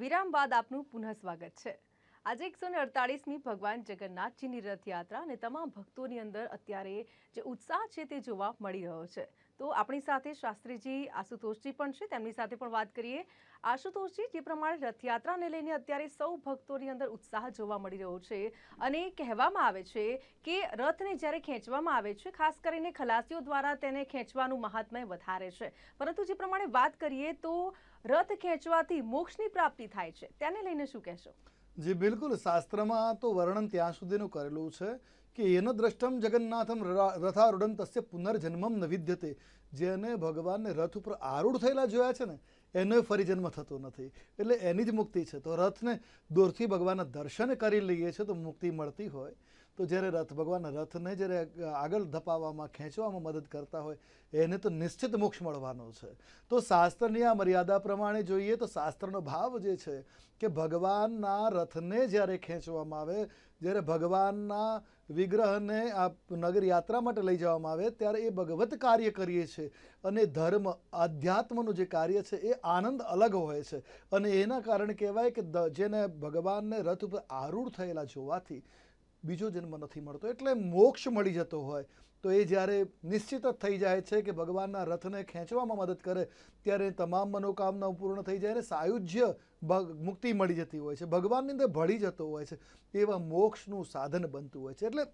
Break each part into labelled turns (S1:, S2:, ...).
S1: વિરામ બાદ આપનું પુનઃ સ્વાગત છે. આજે એકસો ને અડતાળીસમી ભગવાન જગન્નાથજીની રથયાત્રા અને તમામ ભક્તોની અંદર અત્યારે જે ઉત્સાહ છે તે જોવા મળી રહ્યો છે. તો આપણી સાથે શાસ્ત્રીજી આશુતોષજી પણ છે. તેમની સાથે પણ વાત કરીએ. આશુતોષજી, જે પ્રમાણે રથયાત્રાને લઈને અત્યારે સૌ ભક્તોની અંદર ઉત્સાહ જોવા મળી રહ્યો છે અને કહેવામાં આવે છે કે રથને જ્યારે ખેંચવામાં આવે છે, ખાસ કરીને ખલાસીઓ દ્વારા તેને ખેંચવાનું મહાત્મય વધારે છે. પરંતુ જે પ્રમાણે વાત કરીએ તો રથ ખેંચવાથી મોક્ષની પ્રાપ્તિ થાય છે. તેને લઈને શું કહેશો?
S2: જી, બિલકુલ. શાસ્ત્રમાં તો વર્ણન ત્યાં સુધીનું કરેલું છે કે એનો દ્રષ્ટમ જગન્નાથમ રથારૂઢમ તસ્ય પુનર્જન્મમ ન વિદ્યતે. જેને ભગવાનને રથ ઉપર આરૂઢ થયેલા જોયા છે ને, એનો ફરી જન્મ થતો નથી. એટલે એની જ મુક્તિ છે. તો રથને દૂરથી ભગવાનના દર્શન કરી લઈએ છીએ તો મુક્તિ મળતી હોય. તો જ્યારે રથ ભગવાનના રથને જ્યારે આગળ ધપાવવામાં, ખેંચવામાં મદદ કરતા હોય, એને તો નિશ્ચિત મોક્ષ મળવાનો છે. તો શાસ્ત્રની આ મર્યાદા પ્રમાણે જોઈએ તો શાસ્ત્રનો ભાવ જે છે કે ભગવાનના રથને જ્યારે ખેંચવામાં આવે, જ્યારે ભગવાનના વિગ્રહને આ નગર યાત્રા માટે લઈ જવામાં આવે, ત્યારે એ ભગવત કાર્ય કરીએ છીએ અને ધર્મ, આધ્યાત્મનું જે કાર્ય છે એ આનંદ અલગ હોય છે. અને એના કારણે કહેવાય કે જેને ભગવાનને રથ ઉપર આરૂઢ થયેલા જોવાથી બીજો જન્મ નથી મળતો, એટલે મોક્ષ મળી જતો હોય. તો એ જ્યારે નિશ્ચિત જ થઈ જાય છે કે ભગવાનના રથને ખેંચવામાં મદદ કરે, ત્યારે તમામ મનોકામનાઓ પૂર્ણ થઈ જાય અને સાયુજ્ય મુક્તિ મળી જતી હોય છે. ભગવાનની અંદર ભળી જતો હોય છે. એવા મોક્ષનું સાધન બનતું હોય છે. એટલે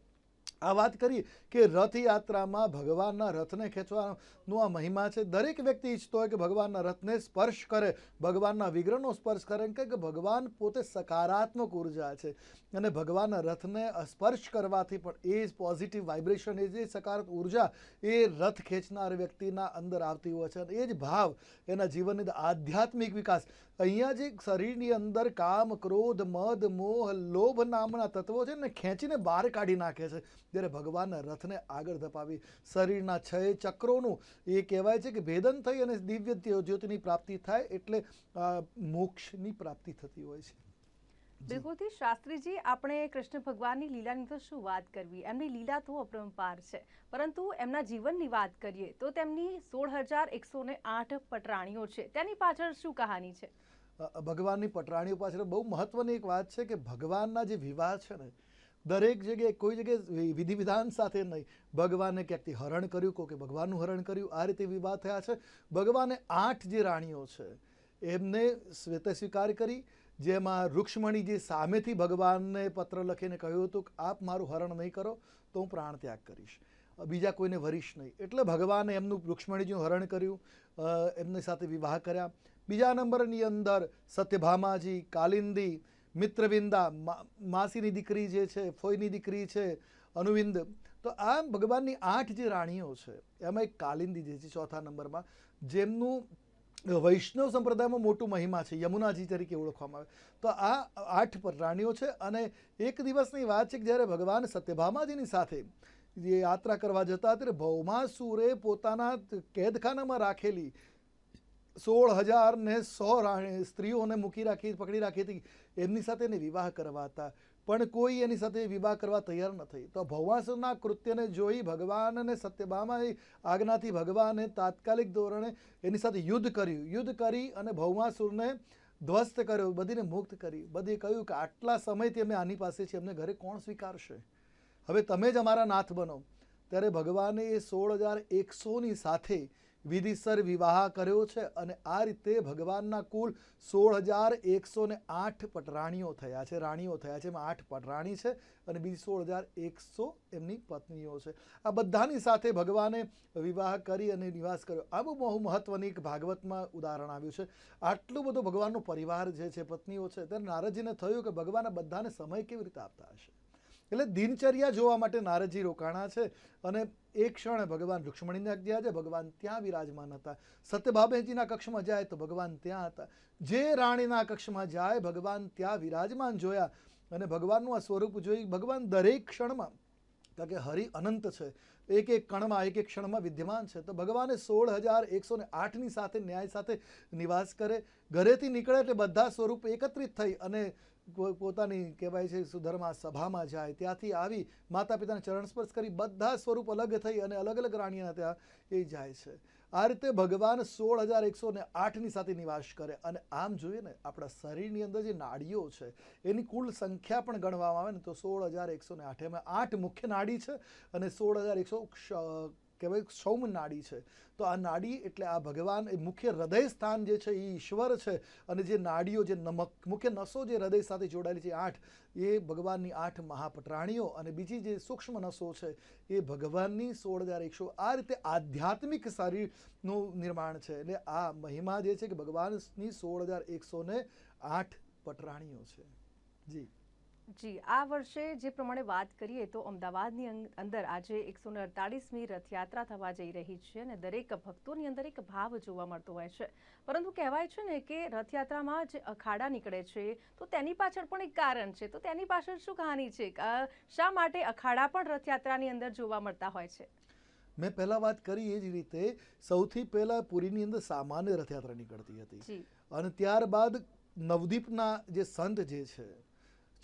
S2: આ વાત કરી કે રથયાત્રામાં ભગવાનના રથને ખેંચવાનો આ મહિમા છે. દરેક વ્યક્તિ ઈચ્છતો હોય કે ભગવાનના રથને સ્પર્શ કરે, ભગવાનના વિગ્રહનો સ્પર્શ કરે કે ભગવાન પોતે સકારાત્મક ઊર્જા છે અને ભગવાનના રથને સ્પર્શ કરવાથી પણ એ જ પોઝિટિવ વાઇબ્રેશન એ જે સકારાત્મક ઊર્જા એ રથ ખેંચનાર વ્યક્તિના અંદર આવતી હોય છે. અને એ જ ભાવ એના જીવનની આધ્યાત્મિક વિકાસ. અહીંયા જે શરીરની અંદર કામ, ક્રોધ, મદ, મોહ, લોભ નામના તત્વો છે ને ખેંચીને બહાર કાઢી નાખે છે. જ્યારે ભગવાનના રથને આગળ ધપાવી શરીરના છ ચક્રોનું એ કહેવાય છે કે ભેદન થઈ અને દિવ્ય જ્યોતિની પ્રાપ્તિ થાય એટલે મોક્ષની પ્રાપ્તિ થતી હોય છે.
S1: બિલકુલથી શાસ્ત્રીજી આપણે કૃષ્ણ ભગવાનની લીલાની તો શું વાત કરવી? એમની લીલા તો અપરંપાર છે. પરંતુ એમના જીવનની વાત કરીએ તો તેમની સોળ હજાર એકસો ને આઠ પટરાણીઓ છે. તેની પાછળ શું કહાની છે?
S2: ભગવાનની પટરાણીઓ પાછળ બહુ મહત્વની એક વાત છે કે ભગવાનના જે વિવાહ છે ને દરેક જગ્યાએ કોઈ જગ્યાએ વિધિ વિધાન સાથે નહીં. ભગવાને ક્યાંકથી હરણ કર્યું? કોઈ ભગવાનનું હરણ કર્યું? આ રીતે વિવાહ થયા છે. ભગવાને આઠ જે રાણીઓ છે, એમને શ્વેતે સ્વીકાર કરી. જેમાં રૂક્ષ્મણી જે સામેથી ભગવાનને પત્ર લખીને કહ્યું હતું કે, આપ મારું હરણ નહીં કરો, તો હું પ્રાણ ત્યાગ કરીશ. બીજા કોઈને વરીશ નહીં. એટલે ભગવાને એમનું રૂક્ષ્મણીજીનું હરણ કર્યું. એમની સાથે વિવાહ કર્યા. બીજા નંબરની અંદર સત્યભામાજી, કાલિંદી મિત્રવિંદા માસીની દીકરી જે છે, ફોઈની દીકરી છે, અનુવિંદ, તો આ ભગવાનની આઠ જે રાણીઓ છે, એમાં એક કાલિંદી જે છે ચોથા નંબરમાં, જેમનું વૈષ્ણવ સંપ્રદાયમાં મોટું મહિમા છે, યમુનાજી તરીકે ઓળખવામાં આવે. તો આ આઠ પર રાણીઓ છે અને એક દિવસની વાત છે કે જ્યારે ભગવાન સત્યભામાજીની સાથે જે યાત્રા કરવા જતા ત્યારે ભૌમાસુરે પોતાના કેદખાનામાં રાખેલી સોળ હજાર ને સો રાણી સ્ત્રીઓને મૂકી રાખી, પકડી રાખી હતી. એમની સાથે એને વિવાહ કરવા હતા. પણ કોઈ એની સાથે વિવાહ કરવા તૈયાર ન થઈ. તો ભવાસના કૃત્યને જોઈ ભગવાન અને સત્યભામાની આજ્ઞાથી ભગવાને તાત્કાલિક ધોરણે એની સાથે યુદ્ધ કર્યું. યુદ્ધ કરી અને ભવાસુરને ધ્વસ્ત કર્યો, બધીને મુક્ત કરી. બધી કહ્યું કે આટલા સમયથી અમે આની પાસે છીએ. અમને ઘરે કોણ સ્વીકારશે? હવે તમે જ અમારા નાથ બનો. ત્યારે ભગવાને એ સોળ હજાર એકસોની સાથે વિધિસર વિવાહ કર્યો છે અને આ રીતે ભગવાનના કુલ સોળ હજાર એકસો ને આઠ પટરાણીઓ થયા છે. રાણીઓ થયા છે. એમાં આઠ પટરાણી છે અને બીજી સોળ હજાર એકસો એમની પત્નીઓ છે. આ બધાની સાથે ભગવાને વિવાહ કરી અને નિવાસ કર્યો. આ બહુ બહુ મહત્વની એક ભાગવતમાં ઉદાહરણ આવ્યું છે. આટલું બધું ભગવાનનો પરિવાર જે છે, પત્નીઓ છે, ત્યારે નારદજીને થયું કે ભગવાન બધાને સમય કેવી રીતે આપતા હશે? એટલે દિનચર્યા જોવા માટે નારદજી રોકાણા છે અને એક ક્ષણે ભગવાન રૂક્ષ્મણીને આજ્ઞા છે, ભગવાન ત્યાં વિરાજમાન હતા. સત્યભાભેજીના કક્ષમાં જાય તો ભગવાન ત્યાં હતા. જે રાણીના કક્ષમાં જાય, ભગવાન ત્યાં વિરાજમાન જોયા અને ભગવાનનું આ સ્વરૂપ જોઈ ભગવાન દરેક ક્ષણમાં, કારણ કે હરિ અનંત છે, એક એક કણમાં, એક એક ક્ષણમાં વિદ્યમાન છે, તો ભગવાને સોળ હજાર એકસો ને આઠની સાથે ન્યાય સાથે નિવાસ કરે, ઘરેથી નીકળે એટલે બધા સ્વરૂપ એકત્રિત થઈ અને પોતાની કહેવાય છે સુધર્મા સભામાં જાય, ત્યાંથી આવી માતા પિતાને ચરણ સ્પર્શ કરી બધા સ્વરૂપ અલગ થઈ અને અલગ અલગ રાણીના ત્યાં એ જાય છે. આ રીતે ભગવાન સોળ હજાર એકસો ને આઠની સાથે નિવાસ કરે અને આમ જોઈએ ને, આપણા શરીરની અંદર જે નાડીઓ છે, એની કુલ સંખ્યા પણ ગણવામાં આવે ને, તો સોળ હજાર એકસો ને આઠ એમાં આઠ મુખ્ય નાડી છે અને સોળ હજાર એકસો કહેવાય સૌમ નાડી છે. તો આ નાડી એટલે આ ભગવાન એ મુખ્ય હૃદય સ્થાન જે છે એ ઈશ્વર છે અને જે નાડીઓ જે નમક, મુખ્ય નસો જે હૃદય સાથે જોડાયેલી છે આઠ, એ ભગવાનની આઠ મહાપટરાણીઓ અને બીજી જે સૂક્ષ્મ નસો છે એ ભગવાનની સોળ હજાર એકસો આ રીતે આધ્યાત્મિક શરીરનું નિર્માણ છે. એટલે આ મહિમા જે છે કે ભગવાનની સોળ હજાર એકસો ને આઠ પટરાણીઓ છે. જી.
S1: જી આ વર્ષે જે પ્રમાણે વાત કરીએ તો અમદાવાદની અંદર આજે એકસો ને અડતાળીસમી રથયાત્રા થવા જઈ રહી છે અને દરેક ભક્તોની અંદર એક ભાવ જોવા મળતો હોય છે. પરંતુ કહેવાય છે ને કે રથયાત્રામાં જે અખાડા નીકળે છે તો તેની પાછળ પણ એક કારણ છે. તો તેની પાછળ શું કહાની છે? શા માટે અખાડા પણ રથયાત્રાની અંદર જોવા મળતા હોય છે?
S2: મેં પહેલાં વાત કરી એ જ રીતે સૌથી પહેલાં પુરીની અંદર સામાન્ય રથયાત્રા નીકળતી હતી. અને ત્યારબાદ નવદીપના જે સંત જે છે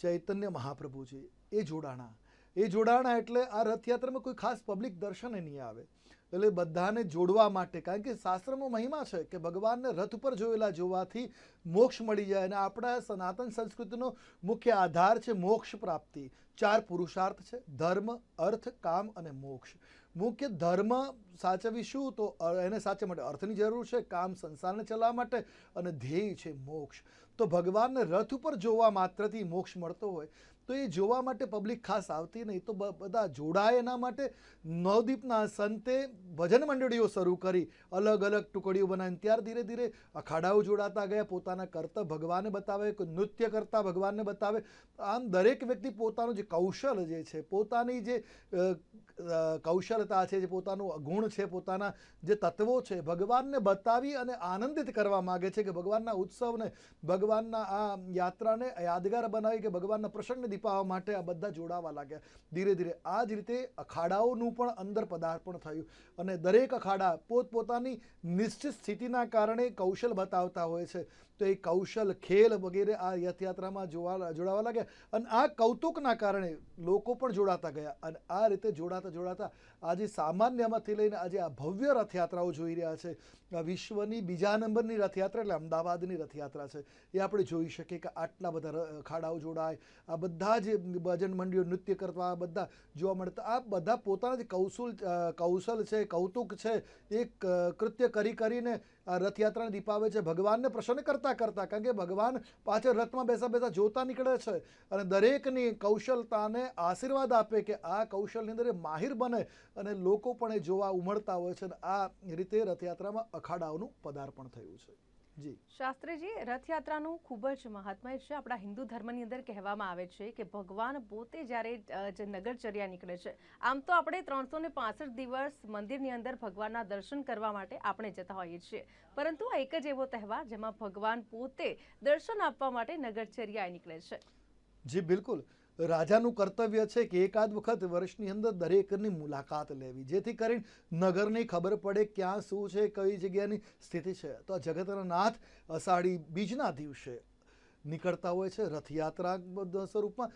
S2: ચૈતન્ય મહાપ્રભુ છે, એ જોડાણા. એ જોડાણા એટલે આ રથયાત્રામાં કોઈ ખાસ પબ્લિક દર્શન નહીં આવે. એટલે બધાને જોડવા માટે, કારણ કે શાસ્ત્રમાં મહિમા છે કે ભગવાનને રથ ઉપર જોયેલા જોવાથી મોક્ષ મળી જાય અને આપણા સનાતન સંસ્કૃતિનો મુખ્ય આધાર છે મોક્ષ પ્રાપ્તિ. ચાર પુરુષાર્થ છે, ધર્મ, અર્થ, કામ અને મોક્ષ. મુખ્ય ધર્મ સાચવીશું તો એને સાચવા માટે અર્થની જરૂર છે, કામ સંસારને ચલાવવા માટે અને ધ્યેય છે મોક્ષ. તો ભગવાનને રથ ઉપર જોવા માત્રથી મોક્ષ મળતો હોય તો એ જોવા માટે પબ્લિક ખાસ આવતી નહીં. તો બધા જોડાય એના માટે નવદીપના સંતે ભજન મંડળીઓ શરૂ કરી, અલગ અલગ ટુકડીઓ બનાવીને ત્યાર ધીરે ધીરે અખાડાઓ જોડાતા ગયા, પોતાના કરતા ભગવાનને બતાવે નૃત્ય કરતા ભગવાનને બતાવે. આમ દરેક વ્યક્તિ પોતાનું જે કૌશલ જે છે, પોતાની જે કૌશલતા છે, જે પોતાનું ગુણ છે, પોતાના જે તત્વો છે, ભગવાનને બતાવી અને આનંદિત કરવા માગે છે કે ભગવાનના ઉત્સવને, ભગવાનના આ યાત્રાને યાદગાર બનાવી કે ભગવાનના પ્રસંગને દીપાવવા માટે આ બધા જોડાવા લાગ્યા. ધીરે ધીરે આ જ રીતે અખાડાઓનું પણ અંદર પદાર્પણ થયું અને દરેક અખાડા પોતપોતાની નિશ્ચિત સ્થિતિના કારણે કૌશલ બતાવતા હોય છે. તો એ કૌશલ ખેલ વગેરે આ રથયાત્રામાં જોવા જોડાવા લાગ્યા. અને આ કૌતુકના કારણે લોકો પણ જોડાતા ગયા. અને આ રીતે જોડાતા જોડાતા આજે સામાન્યમાંથી લઈને આજે આ ભવ્ય રથયાત્રાઓ જોઈ રહ્યા છે. વિશ્વની બીજા નંબરની રથયાત્રા એટલે અમદાવાદની રથયાત્રા છે. એ આપણે જોઈ શકીએ કે આટલા બધા અખાડાઓ જોડાય. આ બધા જે ભજન મંડળીઓ નૃત્ય કરતા, આ બધા જોવા મળતા, આ બધા પોતાના જે કૌશલ કૌશલ છે, કૌતુક છે. એ કૃત્ય કરી કરીને રથયાત્રાને દીપાવે છે. ભગવાનને પ્રસન્ન કરતા કરતા, કારણ કે ભગવાન પાછળ રથમાં બેસા બેસા જોતા નીકળે છે અને દરેકની કૌશલતાને આશીર્વાદ આપે કે આ કૌશલની અંદર માહિર બને અને લોકો પણ એ જોવા ઉમળતા હોય છે અને આ રીતે રથયાત્રામાં અખાડાઓનું પદાર્પણ થયું છે. જી.
S1: શાસ્ત્રીજી રથયાત્રાનું ખૂબ જ મહાત્મય છે. આપણા હિન્દુ ધર્મની અંદર કહેવામાં આવે છે કે ભગવાન પોતે જ્યારે જે નગરચર્યા નીકળે છે આમ તો આપણે ત્રણસો ને પાસઠ દિવસ મંદિરની અંદર ભગવાનના દર્શન કરવા માટે આપણે જતા હોઈએ છીએ. પરંતુ આ એક જ એવો તહેવાર જેમાં ભગવાન પોતે દર્શન આપવા માટે નગરચર્યાએ નીકળે છે.
S2: જી બિલકુલ. રાજાનું કર્તવ્ય છે કે એકાદ વખત વર્ષની અંદર દરેકની મુલાકાત લેવી. જેથી કરીને નગરની ખબર પડે ક્યાં શું છે, કઈ જગ્યાની સ્થિતિ છે. તો આ જગતના અષાઢી બીજના દિવસે નીકળતા હોય છે રથયાત્રા સ્વરૂપમાં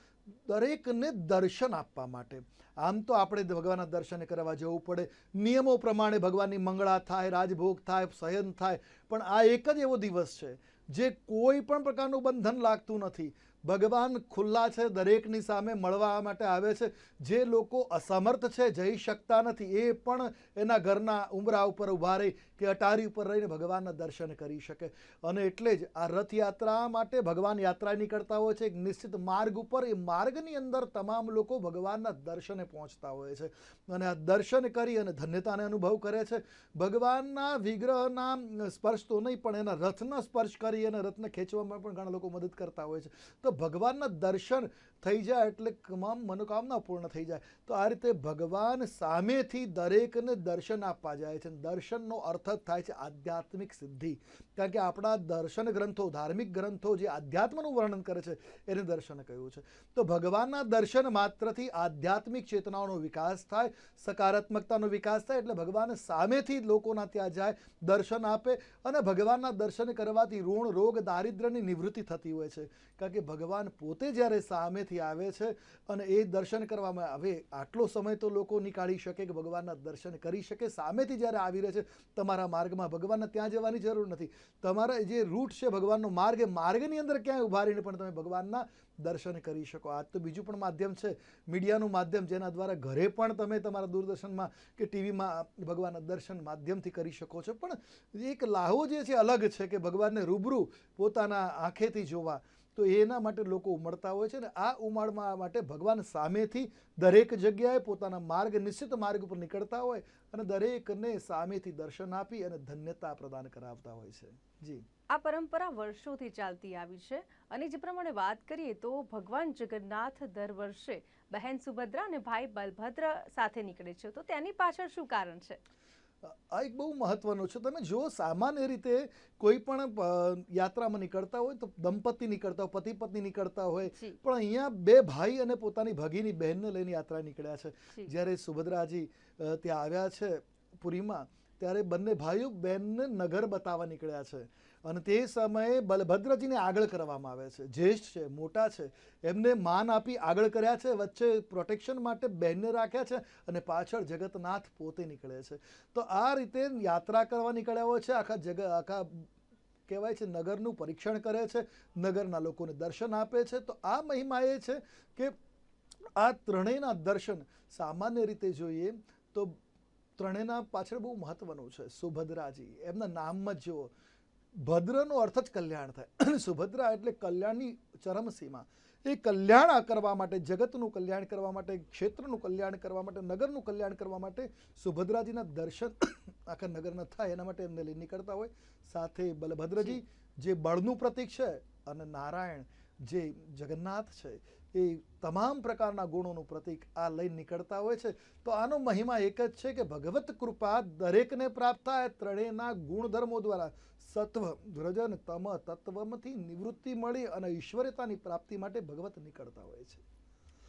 S2: દરેકને દર્શન આપવા માટે. આમ તો આપણે ભગવાનના દર્શન કરવા જવું પડે. નિયમો પ્રમાણે ભગવાનની મંગળા થાય, રાજભોગ થાય સહન થાય. પણ આ એક જ એવો દિવસ છે જે કોઈ પણ પ્રકારનું બંધન લાગતું નથી. ભગવાન ખુલ્લા છે, દરેકની સામે મળવા માટે આવે છે. જે લોકો અસમર્થ છે, જઈ શકતા નથી, એ પણ એના ઘરના ઉંબરા ઉપર ઊભા રહી કે અટારી ઉપર રહીને ભગવાનના દર્શન કરી શકે. અને એટલે જ આ રથયાત્રા માટે ભગવાન યાત્રા નીકળતા હોય છે. એક નિશ્ચિત માર્ગ ઉપર, એ માર્ગની અંદર તમામ લોકો ભગવાનના દર્શને પહોંચતા હોય છે. અને આ દર્શન કરી અને ધન્યતાને અનુભવ કરે છે. ભગવાનના વિગ્રહના સ્પર્શ તો નહીં, પણ એના રથના સ્પર્શ કરી અને રથને ખેંચવામાં પણ ઘણા લોકો મદદ કરતા હોય છે. તો ભગવાનના દર્શન થઈ જાય એટલે તમામ મનોકામના પૂર્ણ થઈ જાય. તો આ રીતે ભગવાન સામેથી દરેકને દર્શન આપવા જાય છે. દર્શનનો અર્થ જ થાય છે આધ્યાત્મિક સિદ્ધિ. કારણ કે આપણા દર્શન ગ્રંથો, ધાર્મિક ગ્રંથો જે આધ્યાત્મનું વર્ણન કરે છે, એને દર્શન કહ્યું છે. તો ભગવાનના દર્શન માત્રથી આધ્યાત્મિક ચેતનાઓનો વિકાસ થાય, સકારાત્મકતાનો વિકાસ થાય એટલે ભગવાન સામેથી લોકોના ત્યાં જાય, દર્શન આપે અને ભગવાનના દર્શન કરવાથી ઋણ, રોગ, દારિદ્ર્યની નિવૃત્તિ થતી હોય છે. કારણ કે ભગવાન પોતે જ્યારે સામે સામેથી આવે છે અને એ દર્શન કરવામાં આવે, આટલો સમય તો લોકો નીકાળી શકે કે ભગવાનના દર્શન કરી શકે. સામેથી જ્યારે આવી રહે છે, તમારા માર્ગમાં ભગવાનને ત્યાં જવાની જરૂર નથી. તમારા જે રૂટ છે ભગવાનનો માર્ગ, એ માર્ગની અંદર ક્યાંય ઉભારીને પણ તમે ભગવાનના દર્શન કરી શકો. આજ તો બીજું પણ માધ્યમ છે. મીડિયાનું માધ્યમ જેના દ્વારા ઘરે પણ તમે તમારા દૂરદર્શનમાં કે ટીવીમાં ભગવાનના દર્શન માધ્યમથી કરી શકો છો. પણ એક લાહો જે છે અલગ છે કે ભગવાનને રૂબરૂ પોતાના આંખેથી જોવા. તો એના માટે લોકો ઉમળતા હોય છે અને આ ઉમાળમાં માટે ભગવાન સામેથી દરેક જગ્યાએ પોતાના માર્ગ, નિશ્ચિત માર્ગ ઉપર નીકળતા હોય અને દરેકને સામેથી દર્શન આપી અને ધન્યતા પ્રદાન કરાવતા હોય છે. જી.
S1: આ પરંપરા વર્ષોથી ચાલતી આવી છે અને જે પ્રમાણે વાત કરીએ તો ભગવાન જગન્નાથ દર વર્ષે બહેન સુભદ્રા અને ભાઈ બલભદ્ર સાથે નીકળે છે. તો તેની પાછળ શું કારણ છે?
S2: આ એક બહુ મહત્વનો છે. તમે જો સામાન્ય રીતે કોઈ પણ યાત્રામાં નીકળતા હોય તો દંપતી નીકળતા હોય પતિ પત્ની નીકળતા હોય પણ અહીંયા બે ભાઈ અને પોતાની ભગીની બહેનને લઈને યાત્રા નીકળ્યા છે. જ્યારે સુભદ્રાજી ત્યાં આવ્યા છે પુરીમાં ત્યારે બંને ભાઈઓ બહેનને નગર બતાવવા નીકળ્યા છે. અને તે સમયે બલભદ્રજીને આગળ કરવામાં આવે છે. જ્યેષ્ઠ છે, મોટા છે, એમને માન આપી આગળ કર્યા છે, વચ્ચે પ્રોટેક્શન માટે બહેનને રાખ્યા છે અને પાછળ જગતનાથ પોતે નીકળે છે. તો આ રીતે યાત્રા કરવા નીકળ્યા હોય છે. આખા જગ, આખા કહેવાય છે, નગરનું પરીક્ષણ કરે છે, નગરના લોકોને દર્શન આપે છે. તો આ મહિમા એ છે કે આ ત્રણેયના દર્શન સામાન્ય રીતે જોઈએ તો ત્રણેયના પાછળ બહુ મહત્વનું છે. સુભદ્રાજી, એમના નામમાં જ જુઓ. ભદ્રનો અર્થ જ કલ્યાણ થાય. અને સુભદ્રા એટલે કલ્યાણની ચરમસીમા. એ કલ્યાણ કરવા માટે જગતનું કલ્યાણ કરવા માટે ક્ષેત્રનું કલ્યાણ કરવા માટે નગરનું કલ્યાણ કરવા માટે સુભદ્રાજીના દર્શન આખા નગરના થાય એના માટે એમને લઈ નીકળતા હોય. સાથે બલભદ્રજી જે બળનું પ્રતીક છે અને નારાયણ જે જગન્નાથ છે, એ તમામ પ્રકારના ગુણોનું પ્રતીક આ લઈ નીકળતા હોય છે. તો આનો મહિમા એક જ છે કે ભગવત કૃપા દરેકને પ્રાપ્ત થાય ત્રણેયના ગુણધર્મો દ્વારા. સત્વ વ્રજન તમ, તત્વમાંથી નિવૃત્તિ મળી અને ઈશ્વરતાની પ્રાપ્તિ માટે ભગવત નીકળતા હોય છે.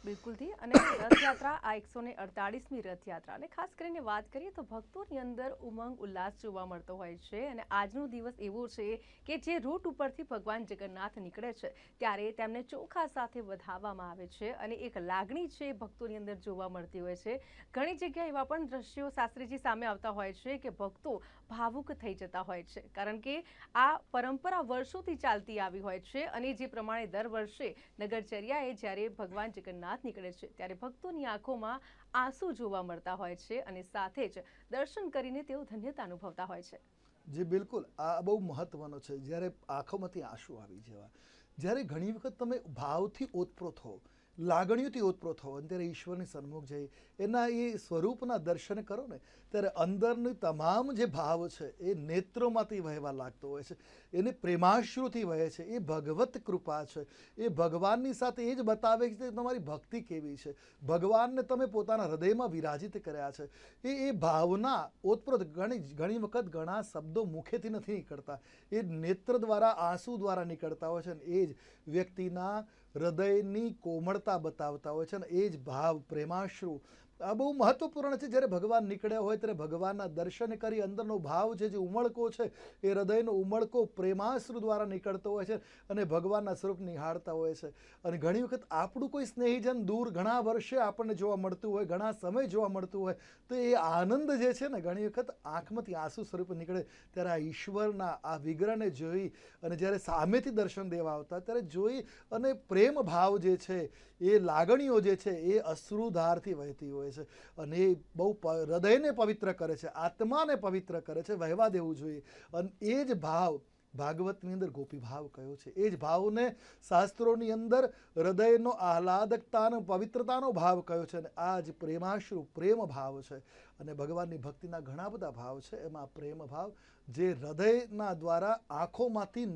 S1: બિલકુલથી. અને રથયાત્રા, આ એકસો ને અડતાળીસમી રથયાત્રા. અને ખાસ કરીને વાત કરીએ તો ભક્તોની અંદર ઉમંગ, ઉલ્લાસ જોવા મળતો હોય છે. અને આજનો દિવસ એવો છે કે જે રૂટ ઉપરથી ભગવાન જગન્નાથ નીકળે છે, ત્યારે તેમને ચોખા સાથે વધાવવામાં આવે છે. અને એક લાગણી છે ભક્તોની અંદર જોવા મળતી હોય છે. ઘણી જગ્યાએ એવા પણ દ્રશ્યો શાસ્ત્રીજી સામે આવતા હોય છે કે ભક્તો ભાવુક થઈ જતા હોય છે. કારણ કે આ પરંપરા વર્ષોથી ચાલતી આવી હોય છે અને જે પ્રમાણે દર વર્ષે નગરચર્યાએ જ્યારે ભગવાન જગન્નાથ નીકળે છે, ત્યારે ભક્તોની આંખોમાં આંસુ જોવા મળતા હોય છે અને સાથે જ દર્શન કરીને તેઓ ધન્યતા અનુભવતા હોય છે.
S2: જે, બિલકુલ. આ બહુ મહત્વનો છે. જ્યારે આંખોમાંથી આંસુ આવી જવા, જ્યારે ઘણી વખત તમે ભાવથી ઓતપ્રોત હો લાગણીઓથી ઓતપ્રોત થવો. અને ત્યારે ઈશ્વરની સન્મુખ જઈ એના એ સ્વરૂપના દર્શન કરો ને, ત્યારે અંદરની તમામ જે ભાવ છે એ નેત્રોમાંથી વહેવા લાગતો હોય છે. એને પ્રેમાશ્રુથી વહે છે. એ ભગવત કૃપા છે. એ ભગવાનની સાથે એ જ બતાવે છે તમારી ભક્તિ કેવી છે. ભગવાનને તમે પોતાના હૃદયમાં વિરાજિત કર્યા છે. એ એ ભાવના ઓતપ્રોત ઘણી ઘણી વખત ઘણા શબ્દો મુખેથી નથી નીકળતા. એ નેત્ર દ્વારા આંસુ દ્વારા નીકળતા હોય છે અને એ જ વ્યક્તિના હૃદયની કોમળતા બતાવતા હોય છે અને એ જ ભાવ પ્રેમાશ્રુ આ બહુ મહત્વપૂર્ણ છે. જ્યારે ભગવાન નીકળ્યા હોય ત્યારે ભગવાનના દર્શન કરી અંદરનો ભાવ છે જે ઉમળકો છે, એ હૃદયનો ઉમળકો પ્રેમાશ્રુ દ્વારા નીકળતો હોય છે અને ભગવાનના સ્વરૂપ નિહાળતા હોય છે. અને ઘણી વખત આપણું કોઈ સ્નેહીજન દૂર ઘણા વર્ષે આપણને જોવા મળતું હોય, ઘણા સમય જોવા મળતું હોય, તો એ આનંદ જે છે ને ઘણી વખત આંખમાંથી આંસુ સ્વરૂપ નીકળે. ત્યારે આ ઈશ્વરના આ વિગ્રહને જોઈ અને જ્યારે સામેથી દર્શન દેવા આવતા, ત્યારે જોઈ અને પ્રેમ ભાવ જે છે, એ લાગણીઓ જે છે, એ અશ્રુધારથી વહેતી હોય છે અને એ બહુ હૃદયને પવિત્ર કરે છે, આત્માને પવિત્ર કરે છે, વહેવા દેવું જોઈએ. અને એ જ ભાવ ભાગવતની અંદર ગોપી ભાવ કયો છે. એ જ ભાવને શાસ્ત્રોની અંદર હૃદયનો આહલાદકતાનો, પવિત્રતાનો ભાવ કયો છે અને આ જ પ્રેમાશ્રુ, પ્રેમ ભાવ છે. અને ભગવાનની ભક્તિના ઘણા બધા ભાવ છે. એમાં પ્રેમ ભાવ, જે હૃદયના દ્વારા આંખોમાંથી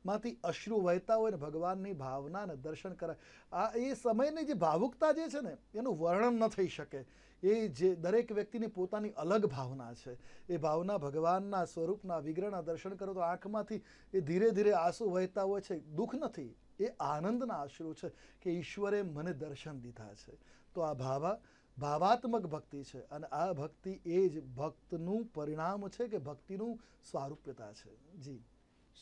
S2: નેત્રમાંથી અશ્રુ વહેતા હોય ને ભગવાનની ભાવનાને દર્શન કરાય. આ એ સમયની જે ભાવુકતા જે છે ને, એનું વર્ણન ન થઈ શકે. એ જે દરેક વ્યક્તિની પોતાની અલગ ભાવના છે. એ ભાવના ભગવાનના સ્વરૂપના વિગ્રહના દર્શન કરો તો આંખમાંથી એ ધીરે ધીરે આંસુ વહેતા હોય છે. દુઃખ નથી. એ આનંદના આશરો છે કે ઈશ્વરે મને દર્શન દીધા છે. તો આ ભાવા, ભાવાત્મક ભક્તિ છે અને આ ભક્તિ એ જ ભક્તનું પરિણામ છે કે ભક્તિનું સ્વારૂપ્યતા છે. જી.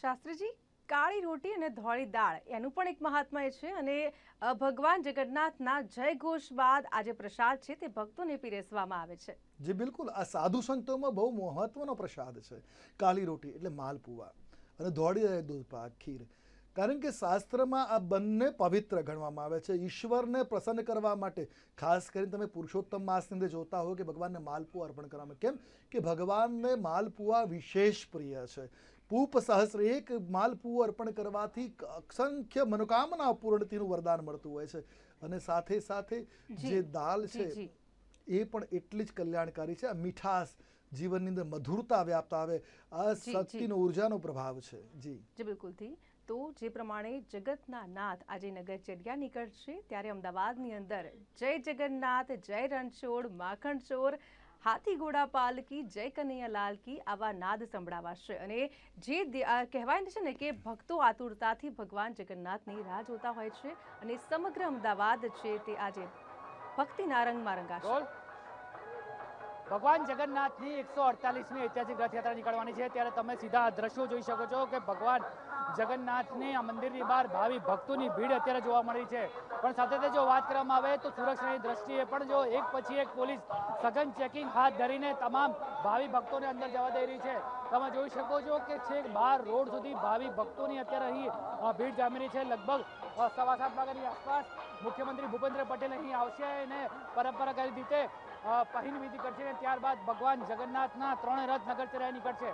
S1: શાસ્ત્રીજી? કાળી રોટી અને ધોળી દાળ, એનું પણ એક મહાત્મય છે અને ભગવાન જગન્નાથના જય ઘોષ બાદ આજે પ્રસાદ છે તે ભક્તોને પીરસવામાં આવે છે.
S2: જે, બિલકુલ. આ સાધુ સંતોમાં બહુ મહત્વનો પ્રસાદ છે, કાળી રોટી એટલે માલપુવા અને ધોળી દાળ દૂધપાક ખીર. કારણ કે શાસ્ત્રમાં આ બંને પવિત્ર ગણવામાં આવે છે. ઈશ્વરને પ્રસન્ન કરવા માટે, ખાસ કરીને તમે પુરુષોત્તમ માસની અંદર જોતા હો કે ભગવાનને માલપુઆ અર્પણ કરવામાં કેમ? કે ભગવાનને માલપુઆ વિશેષ પ્રિય છે. પૂપ સહસ્ર એક માલપુઓ અર્પણ કરવાથી અસંખ્ય મનોકામના પૂર્ણતિનું વરદાન મળતું હોય છે. અને સાથે સાથે
S1: જે.
S2: દાલ છે એ પણ એટલી જ કલ્યાણકારી છે. આ મીઠાશ જીવનની અંદર મધુરતા વ્યાપતા આવે. આ. શક્તિનો ઉર્જાનો પ્રભાવ છે. જી.
S1: જી બિલકુલથી તો જે પ્રમાણે જગતના નાથ આજે નગર ચડિયા નીકળશે ત્યારે અમદાવાદની અંદર જય જગન્નાથ જય રણછોડ માખણ ચોર હાથી ઘોડા પાલકી જય કનૈયાલાલ કી આવા નાદ સંભળાવાશે અને જે કહેવાય છે ને કે ભક્તો આતુરતાથી ભગવાન જગન્નાથની રાહ જોતા હોય છે અને સમગ્ર અમદાવાદ છે તે આજે ભક્તિના રંગમાં રંગાશે.
S3: ભગવાન જગન્નાથની એકસો અડતાલીસમી ઐતિહાસિક રથયાત્રા નીકળવાની છે. ત્યારે તમે સીધા દ્રશ્યો જોઈ શકો છો કે ભગવાન જગન્નાથની આ મંદિરની બહાર ભાવિ ભક્તોની ભીડ અત્યારે જોવા મળી છે. પણ સાથે સાથે જો વાત કરવામાં આવે તો સુરક્ષાની દ્રષ્ટિએ પણ જો એક પછી એક પોલીસ સઘન ચેકિંગ હાથ ધરીને તમામ ભાવિ ભક્તોને અંદર જવા દઈ રહી છે. તમે જોઈ શકો છો કે છેક બાર રોડ સુધી ભાવિ ભક્તોની અત્યારે અહીં ભીડ જામી રહી છે. લગભગ સવા સાત વાગ્યાની આસપાસ મુખ્યમંત્રી ભૂપેન્દ્ર પટેલ અહીં આવશે અને પરંપરાગત રીતે અ, પહેલ વિધિ કરશે અને ત્યારબાદ ભગવાન જગન્નાથના ત્રણ રથ નગરચર્યા નીકળશે.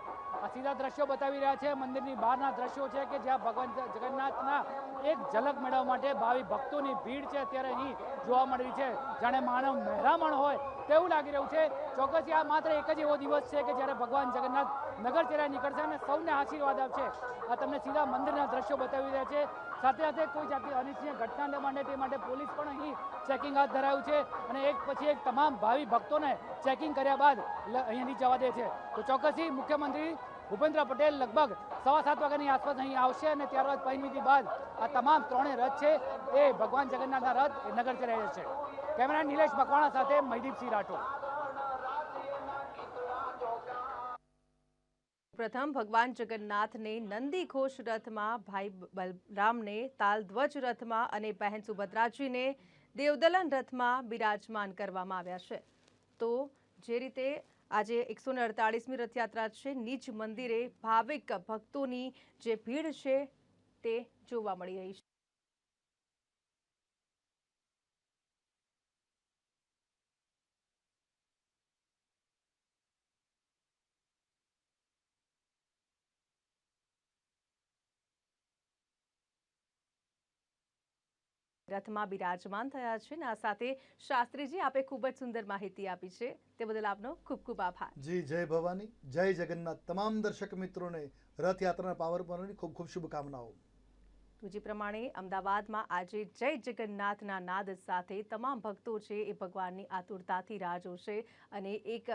S3: સીધા દ્રશ્યો બતાવી રહ્યા છે. મંદિરની બહારના દ્રશ્યો છે કે જ્યાં ભગવાન જગન્નાથના એક ઝલક મેળવવા માટે ભાવિ ભક્તોની ભીડ છે અત્યારે અહીં જોવા મળી છે. જાણે માનવ મહેરામણ હોય તેવું લાગી રહ્યું છે. ચોક્કસ આ માત્ર એક જ એવો દિવસ છે કે જ્યારે ભગવાન જગન્નાથ નગરચર્યા નીકળશે અને સૌને આશીર્વાદ આપશે. આ તમને સીધા મંદિરના દ્રશ્યો બતાવી રહ્યા છે. સાથે સાથે કોઈ જાતની અનિચ્છનીય ઘટના ન બને તે માટે પોલીસ પણ અહીં ચેકિંગ હાથ ધરાયું છે અને એક પછી એક તમામ ભાવિ ભક્તોને ચેકિંગ કર્યા બાદ અહીંથી જવા દે છે. તો ચોક્કસથી મુખ્યમંત્રી ભૂપેન્દ્ર પટેલ લગભગ સવા સાત વાગ્યાની આસપાસ અહીં આવશે અને ત્યારબાદ પરિમિતિ બાદ આ તમામ ત્રણેય રથ છે એ ભગવાન જગન્નાથના રથ નગર ચલાય છે કેમેરા નિલેશ મકવાણા સાથે મહીદીપસિંહ રાઠોડ.
S1: પ્રથમ ભગવાન જગન્નાથને નંદી ઘોષ રથમાં ભાઈ બલરામને તાલધ્વજ રથમાં અને બહેન સુભદ્રાજીને દેવદલન રથમાં બિરાજમાન કરવામાં આવ્યા છે. તો જે રીતે આજે એકસો ને અડતાળીસમી રથયાત્રા છે, નિજ મંદિરે ભાવિક ભક્તોની જે ભીડ છે તે જોવા મળી રહી છે. રથમાં બિરાજમાન થયા છે ને આ સાથે શાસ્ત્રીજી આપે ખૂબ જ સુંદર માહિતી આપી છે. તે બદલ આપનો ખૂબ ખૂબ આભાર.
S2: જી જય ભવાની જય જગન્નાથ તમામ દર્શક મિત્રોને રથયાત્રાના પાવર પર્વની ખૂબ ખૂબ શુભકામનાઓ.
S1: જે પ્રમાણે અમદાવાદમાં આજે જય જગન્નાથના નાદ સાથે તમામ ભક્તો છે એ ભગવાનની આતુરતાથી રાહ જોશે અને એક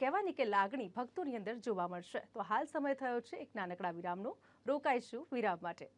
S1: કહેવાની કે લાગણી ભક્તોની અંદર જોવા મળશે. તો હાલ સમય થયો છે એક નાનકડા વિરામનો. રોકાઈશું વિરામ માટે.